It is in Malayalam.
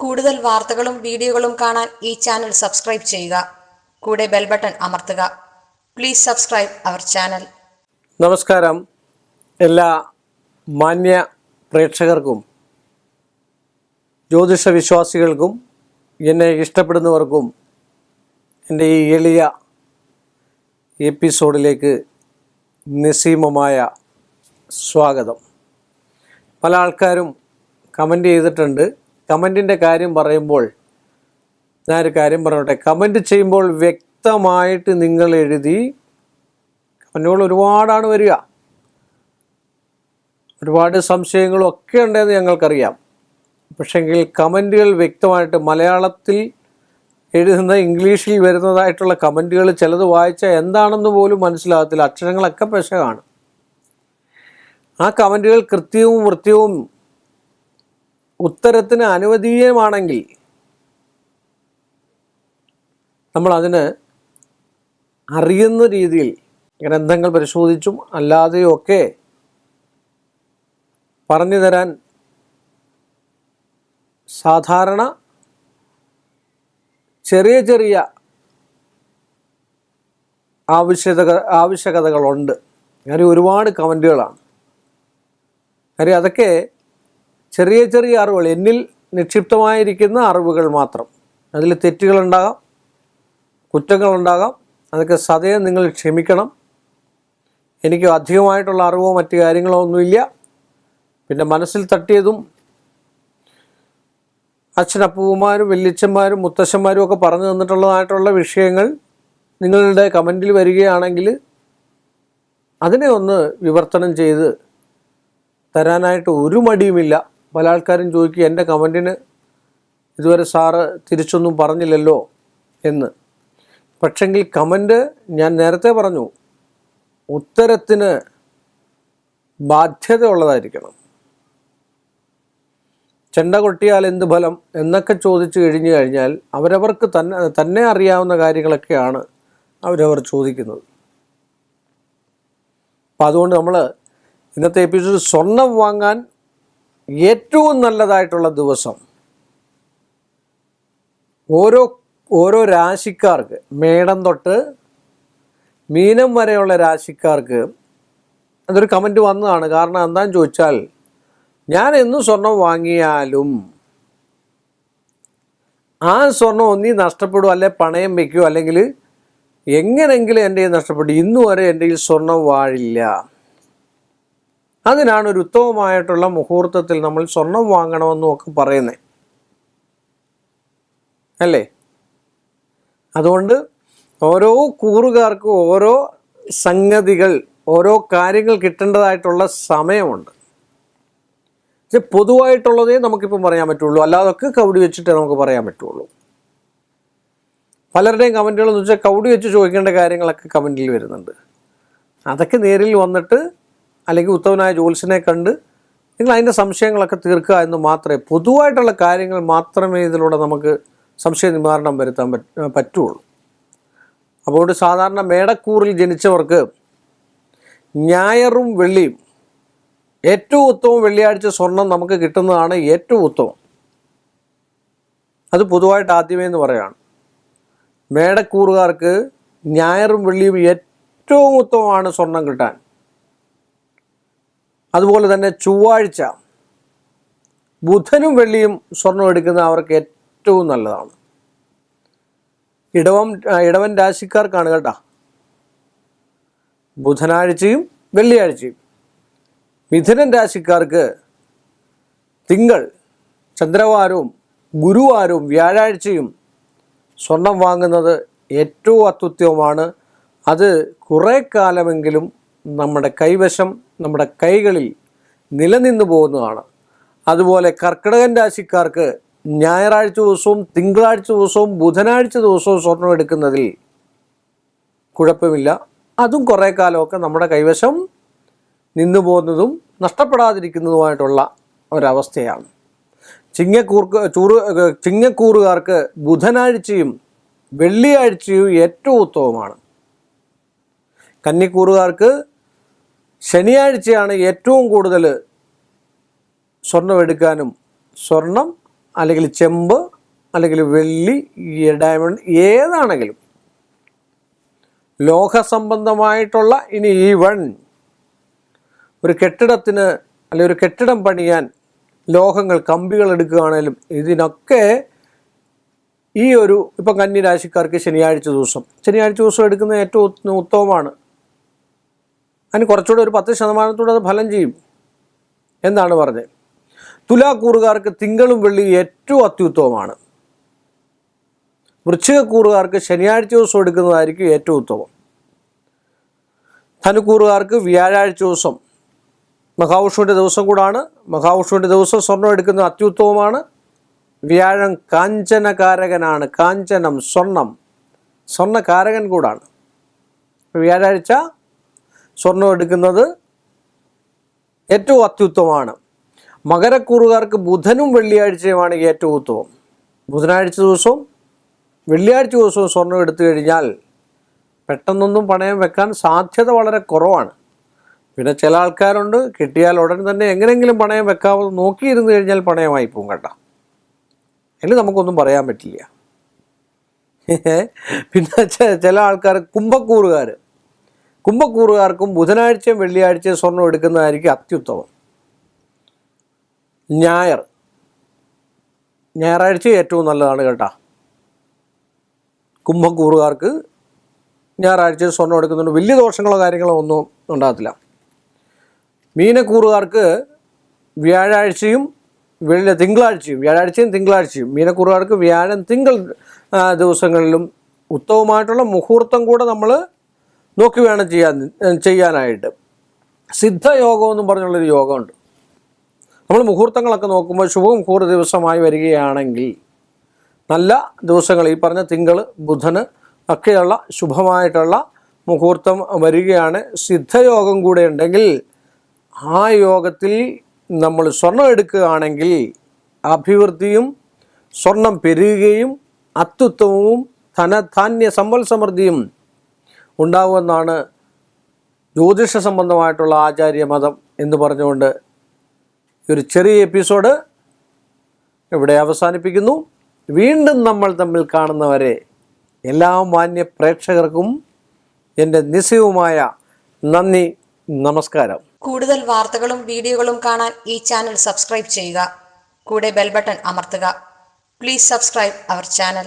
കൂടുതൽ വാർത്തകളും വീഡിയോകളും കാണാൻ ഈ ചാനൽ സബ്സ്ക്രൈബ് ചെയ്യുക. കൂടെ ബെൽ ബട്ടൺ അമർത്തുക. Please subscribe our channel. നമസ്കാരം. എല്ലാ മാന്യ പ്രേക്ഷകർക്കും ജ്യോതിഷ വിശ്വാസികൾക്കും എന്നെ ഇഷ്ടപ്പെടുന്നവർക്കും എന്റെ ഈ എളിയ എപ്പിസോഡിലേക്ക് നിസ്സീമമായ സ്വാഗതം. പല ആൾക്കാരും കമന്റ് ചെയ്തിട്ടുണ്ട്. കമന്റിന്റെ കാര്യം പറയുമ്പോൾ ഞാനൊരു കാര്യം പറഞ്ഞോട്ടെ. കമന്റ് ചെയ്യുമ്പോൾ വ്യക്തമായിട്ട് നിങ്ങൾ എഴുതി കമന്റുകൾ ഒരുപാടാണ് വരിക. ഒരുപാട് സംശയങ്ങളും ഒക്കെ ഉണ്ടെന്ന് ഞങ്ങൾക്കറിയാം. പക്ഷെങ്കിൽ കമന്റുകൾ വ്യക്തമായിട്ട് മലയാളത്തിൽ എഴുതുന്ന ഇംഗ്ലീഷിൽ വരുന്നതായിട്ടുള്ള കമന്റുകൾ ചിലത് വായിച്ചാൽ എന്താണെന്ന് പോലും മനസ്സിലാകത്തില്ല. അക്ഷരങ്ങളൊക്കെ പെശകാണ്. ആ കമന്റുകൾ കൃത്യവും വൃത്യവും ഉത്തരത്തിന് അനുവദീയമാണെങ്കിൽ നമ്മൾ അതിന് അറിയുന്ന രീതിയിൽ ഗ്രന്ഥങ്ങൾ പരിശോധിച്ചും അല്ലാതെയും ഒക്കെ പറഞ്ഞു തരാൻ സാധാരണ ചെറിയ ചെറിയ ആവശ്യത ആവശ്യകതകളുണ്ട്. കാര്യം ഒരുപാട് കമന്റുകളാണ്. കാര്യം അതൊക്കെ ചെറിയ ചെറിയ അറിവുകൾ എന്നിൽ നിക്ഷിപ്തമായിരിക്കുന്ന അറിവുകൾ മാത്രം. അതിൽ തെറ്റുകളുണ്ടാകാം കുറ്റങ്ങളുണ്ടാകാം. അതൊക്കെ സദയം നിങ്ങൾ ക്ഷമിക്കണം. എനിക്ക് അധികമായിട്ടുള്ള അറിവോ മറ്റു കാര്യങ്ങളോ ഒന്നുമില്ല. പിന്നെ മനസ്സിൽ തട്ടിയതും അച്ഛനപ്പൂമാരും വല്യച്ഛന്മാരും മുത്തശ്ശന്മാരും ഒക്കെ പറഞ്ഞു തന്നിട്ടുള്ളതായിട്ടുള്ള വിഷയങ്ങൾ നിങ്ങളുടെ കമന്റിൽ വരികയാണെങ്കിൽ അതിനെ ഒന്ന് വിവർത്തനം ചെയ്ത് തരാനായിട്ട് ഒരു മടിയുമില്ല. പല ആൾക്കാരും ചോദിക്കുക എന്റെ കമന്റിന് ഇതുവരെ സാറ് തിരിച്ചൊന്നും പറഞ്ഞില്ലല്ലോ? എന്ന്. പക്ഷെങ്കിൽ കമന്റ് ഞാൻ നേരത്തെ പറഞ്ഞു ഉത്തരത്തിന് ബാധ്യത ഉള്ളതായിരിക്കണം ചെണ്ട കൊട്ടിയാൽ എന്ത് ഫലം എന്നൊക്കെ ചോദിച്ചു കഴിഞ്ഞു കഴിഞ്ഞാൽ അവരവർക്ക് തന്നെ തന്നെ അറിയാവുന്ന കാര്യങ്ങളൊക്കെയാണ് അവരവർ ചോദിക്കുന്നത്. അപ്പം അതുകൊണ്ട് നമ്മൾ ഇന്നത്തെ എപ്പിസോഡ് സ്വർണം വാങ്ങാൻ ഏറ്റവും നല്ലതായിട്ടുള്ള ദിവസം ഓരോ ഓരോ രാശിക്കാർക്ക് മേടം തൊട്ട് മീനം വരെയുള്ള രാശിക്കാർക്ക് അതൊരു കമന്റ് വന്നതാണ്. കാരണം എന്താണെന്ന് ചോദിച്ചാൽ ഞാൻ എന്നും സ്വർണം വാങ്ങിയാലും ആ സ്വർണം ഒന്നി നഷ്ടപ്പെടും അല്ലെ പണയം വയ്ക്കുമോ അല്ലെങ്കിൽ എങ്ങനെങ്കിലും എന്റെ കയ്യിൽ നഷ്ടപ്പെട്ടു ഇന്നു വരെ എന്റെ കയ്യിൽ സ്വർണം വാഴില്ല. അതിനാണ് ഒരു ഉത്തമമായിട്ടുള്ള മുഹൂർത്തത്തിൽ നമ്മൾ സ്വർണം വാങ്ങണമെന്നും ഒക്കെ പറയുന്നത് അല്ലേ? അതുകൊണ്ട് ഓരോ കൂറുകാർക്കും ഓരോ സംഗതികൾ ഓരോ കാര്യങ്ങൾ കിട്ടേണ്ടതായിട്ടുള്ള സമയമുണ്ട്. പക്ഷെ പൊതുവായിട്ടുള്ളതേ നമുക്കിപ്പം പറയാൻ പറ്റുള്ളൂ. അല്ലാതൊക്കെ കൗടി വെച്ചിട്ടേ നമുക്ക് പറയാൻ പറ്റുള്ളൂ. പലരുടെയും കമന്റുകൾ എന്ന് വെച്ചാൽ കൗടി വെച്ച് ചോദിക്കേണ്ട കാര്യങ്ങളൊക്കെ കമന്റിൽ വരുന്നുണ്ട്. അതൊക്കെ നേരിൽ വന്നിട്ട് അല്ലെങ്കിൽ ഉത്തമനായ ജോത്സ്യനെ കണ്ട് നിങ്ങൾ അതിന്റെ സംശയങ്ങളൊക്കെ തീർക്കുക എന്ന് മാത്രമേ പൊതുവായിട്ടുള്ള കാര്യങ്ങൾ മാത്രമേ ഇതിലൂടെ നമുക്ക് സംശയ നിവാരണം വരുത്താൻ പറ്റ പറ്റുള്ളൂ. അപ്പോൾ സാധാരണ മേടക്കൂറിൽ ജനിച്ചവർക്ക് ഞായറും വെള്ളിയും ഏറ്റവും ഉത്തമം വെള്ളിയാഴ്ച സ്വർണം നമുക്ക് കിട്ടുന്നതാണ് ഏറ്റവും ഉത്തമം. അത് പൊതുവായിട്ട് ആദ്യമേ എന്ന് പറയാണ്. മേടക്കൂറുകാർക്ക് ഞായറും വെള്ളിയും ഏറ്റവും ഉത്തമമാണ് സ്വർണം കിട്ടാൻ. അതുപോലെ തന്നെ ചൊവ്വാഴ്ച ബുധനും വെള്ളിയും സ്വർണം എടുക്കുന്ന അവർക്ക് ഏറ്റവും നല്ലതാണ്. ഇടവം ഇടവൻ രാശിക്കാർക്കാണ് കേട്ടോ. ബുധനാഴ്ചയും വെള്ളിയാഴ്ചയും മിഥുനൻ രാശിക്കാർക്ക് തിങ്കൾ ചന്ദ്രവാരവും ഗുരുവാരവും വ്യാഴാഴ്ചയും സ്വർണം വാങ്ങുന്നത് ഏറ്റവും അത്യുത്തമമാണ്. അത് കുറേ കാലമെങ്കിലും നമ്മുടെ കൈവശം നമ്മുടെ കൈകളിൽ നിലനിന്നു പോകുന്നതാണ്. അതുപോലെ കർക്കിടകൻ രാശിക്കാർക്ക് ഞായറാഴ്ച ദിവസവും തിങ്കളാഴ്ച ദിവസവും ബുധനാഴ്ച ദിവസവും സ്വർണം എടുക്കുന്നതിൽ കുഴപ്പമില്ല. അതും കുറേ കാലമൊക്കെ നമ്മുടെ കൈവശം നിന്നു പോകുന്നതും നഷ്ടപ്പെടാതിരിക്കുന്നതുമായിട്ടുള്ള ഒരവസ്ഥയാണ്. ചിങ്ങക്കൂർക്ക് ചൂറ് ചിങ്ങക്കൂറുകാർക്ക് ബുധനാഴ്ചയും വെള്ളിയാഴ്ചയും ഏറ്റവും ഉത്തമമാണ്. കന്നിക്കൂറുകാർക്ക് ശനിയാഴ്ചയാണ് ഏറ്റവും കൂടുതൽ സ്വർണം എടുക്കാനും സ്വർണം അല്ലെങ്കിൽ ചെമ്പ് അല്ലെങ്കിൽ വെള്ളി ഡയമണ്ട് ഏതാണെങ്കിലും ലോഹസംബന്ധമായിട്ടുള്ള ഇനി ഈവൺ ഒരു കെട്ടിടത്തിന് അല്ലെങ്കിൽ ഒരു കെട്ടിടം പണിയാൻ ലോഹങ്ങൾ കമ്പികൾ എടുക്കുകയാണേലും ഇതിനൊക്കെ ഈ ഒരു ഇപ്പം കന്നി രാശിക്കാർക്ക് ശനിയാഴ്ച ദിവസം. ശനിയാഴ്ച ദിവസം എടുക്കുന്നത് ഏറ്റവും ഉത്തമമാണ്. അതിന് കുറച്ചുകൂടെ ഒരു പത്ത് ശതമാനത്തോടെ അത് ഫലം ചെയ്യും. എന്നാണ് പറഞ്ഞത്. തുലാക്കൂറുകാർക്ക് തിങ്കളും വെള്ളിയും ഏറ്റവും അത്യുത്തമമാണ്. വൃശ്ചികക്കൂറുകാർക്ക് ശനിയാഴ്ച ദിവസം എടുക്കുന്നതായിരിക്കും ഏറ്റവും ഉത്തമം. ധനുക്കൂറുകാർക്ക് വ്യാഴാഴ്ച ദിവസം മഹാവിഷ്ണുവിന്റെ ദിവസം കൂടാണ്. മഹാവിഷ്ണുവിന്റെ ദിവസം സ്വർണം എടുക്കുന്നത് അത്യുത്തമമാണ്. വ്യാഴം കാഞ്ചനകാരകനാണ്. കാഞ്ചനം സ്വർണം സ്വർണകാരകൻ കൂടാണ്. വ്യാഴാഴ്ച സ്വർണം എടുക്കുന്നത് ഏറ്റവും അത്യുത്തമമാണ്. മകരക്കൂറുകാർക്ക് ബുധനും വെള്ളിയാഴ്ചയുമാണ് ഏറ്റവും ഉത്തമം. ബുധനാഴ്ച ദിവസവും വെള്ളിയാഴ്ച ദിവസവും സ്വർണം എടുത്തു കഴിഞ്ഞാൽ പെട്ടെന്നൊന്നും പണയം വെക്കാൻ സാധ്യത വളരെ കുറവാണ്. പിന്നെ ചില ആൾക്കാരുണ്ട് കിട്ടിയാൽ ഉടൻ തന്നെ എങ്ങനെയെങ്കിലും പണയം വെക്കാമെന്ന് നോക്കിയിരുന്നു കഴിഞ്ഞാൽ പണയമായി പോകും കേട്ടോ. അതിൽ നമുക്കൊന്നും പറയാൻ പറ്റില്ല. പിന്നെ ചില ആൾക്കാർ കുംഭക്കൂറുകാർ കുംഭക്കൂറുകാർക്കും ബുധനാഴ്ചയും വെള്ളിയാഴ്ചയും സ്വർണം എടുക്കുന്നതായിരിക്കും അത്യുത്തമം. ഞായർ. ഞായറാഴ്ച ഏറ്റവും നല്ലതാണ് കേട്ടോ. കുംഭക്കൂറുകാർക്ക് ഞായറാഴ്ച സ്വർണം എടുക്കുന്നുണ്ട്. വലിയ ദോഷങ്ങളോ കാര്യങ്ങളോ ഒന്നും ഉണ്ടാകത്തില്ല. മീനക്കൂറുകാർക്ക് വ്യാഴാഴ്ചയും വെള്ളി തിങ്കളാഴ്ചയും വ്യാഴാഴ്ചയും തിങ്കളാഴ്ചയും മീനക്കൂറുകാർക്ക് വ്യാഴം തിങ്കൾ ദിവസങ്ങളിലും ഉത്തമമായിട്ടുള്ള മുഹൂർത്തം കൂടെ നമ്മൾ നോക്കി വേണം ചെയ്യാൻ ചെയ്യാനായിട്ട്. സിദ്ധയോഗം എന്നും പറഞ്ഞുള്ളൊരു യോഗമുണ്ട്. നമ്മൾ മുഹൂർത്തങ്ങളൊക്കെ നോക്കുമ്പോൾ ശുഭമുഹൂർത്ത ദിവസമായി വരികയാണെങ്കിൽ നല്ല ദിവസങ്ങൾ ഈ പറഞ്ഞ തിങ്കൾ ബുധന് ഒക്കെയുള്ള ശുഭമായിട്ടുള്ള മുഹൂർത്തം വരികയാണ്. സിദ്ധയോഗം കൂടെ ഉണ്ടെങ്കിൽ ആ യോഗത്തിൽ നമ്മൾ സ്വർണം എടുക്കുകയാണെങ്കിൽ അഭിവൃദ്ധിയും സ്വർണം പെരുകുകയും അത്യുത്തമവും ധനധാന്യ സമ്പൽ സമൃദ്ധിയും ഉണ്ടാകുമെന്നാണ് ജ്യോതിഷ സംബന്ധമായിട്ടുള്ള ആചാര്യ ആചാര്യമതം എന്ന് പറഞ്ഞുകൊണ്ട് ഈ ഒരു ചെറിയ എപ്പിസോഡ് ഇവിടെ അവസാനിപ്പിക്കുന്നു. വീണ്ടും നമ്മൾ തമ്മിൽ കാണുന്നവരെ എല്ലാ മാന്യ പ്രേക്ഷകർക്കും എന്റെ നിസ്സയവുമായ നന്ദി നമസ്കാരം. കൂടുതൽ വാർത്തകളും വീഡിയോകളും കാണാൻ ഈ ചാനൽ സബ്സ്ക്രൈബ് ചെയ്യുക. കൂടെ ബെൽബട്ടൺ അമർത്തുക. Please subscribe our channel